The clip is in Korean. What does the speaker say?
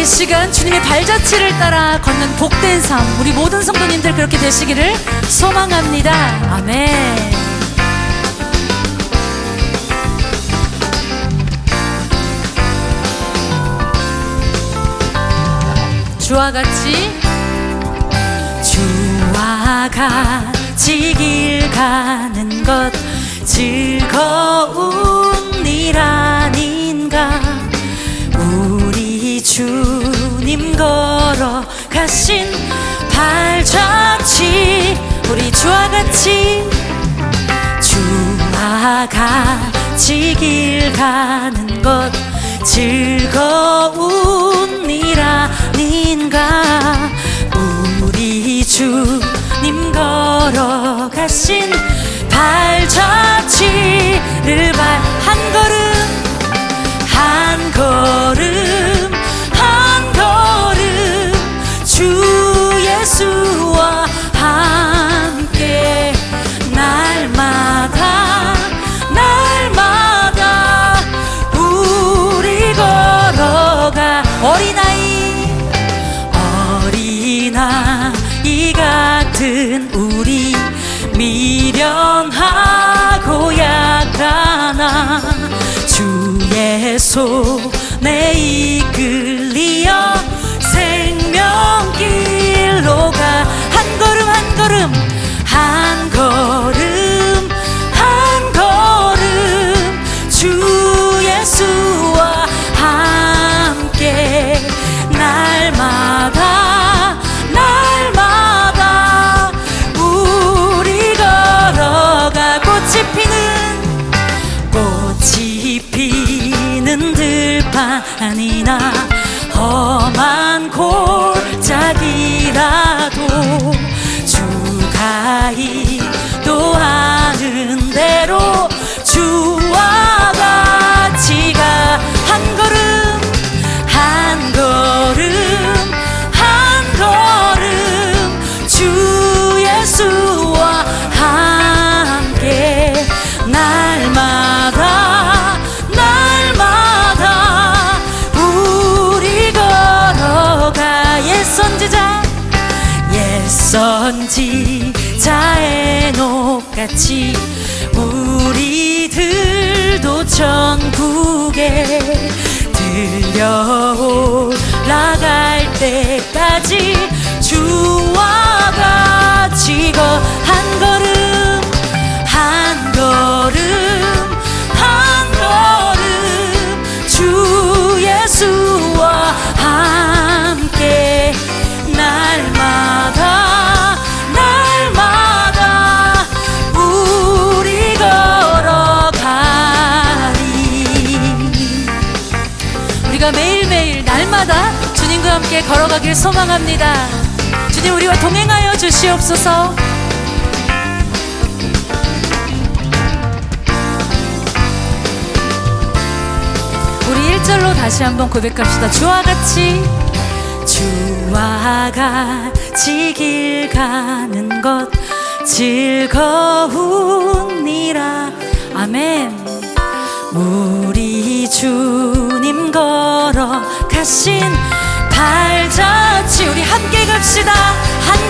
이 시간 주님의 발자취를 따라 걷는 복된 삶 우리 모든 성도님들 그렇게 되시기를 소망합니다. 아멘. 주와 같이 주와 같이 길 가는 것 즐거운 가신 발자취 우리 주와 같이 주와 같이 길 가는 것 즐거운 어린아이 어린아이 같은 우리 미련하고 약하나 주의 손에 이끌 피는 들판이나 험한 골짜기라도 주가 인 선지자의 녹같이 우리들도 천국에 들려 올라갈 때까지 주와 같이 거한 걸 우리가 매일매일 날마다 주님과 함께 걸어가길 소망합니다. 주님 우리와 동행하여 주시옵소서. 우리 1절로 다시 한번 고백합시다. 주와 같이 주와 같이 길 가는 것 즐거운 이라. 아멘. 우리 주님 걸어 가신 발자취 우리 함께 갑시다. 걸음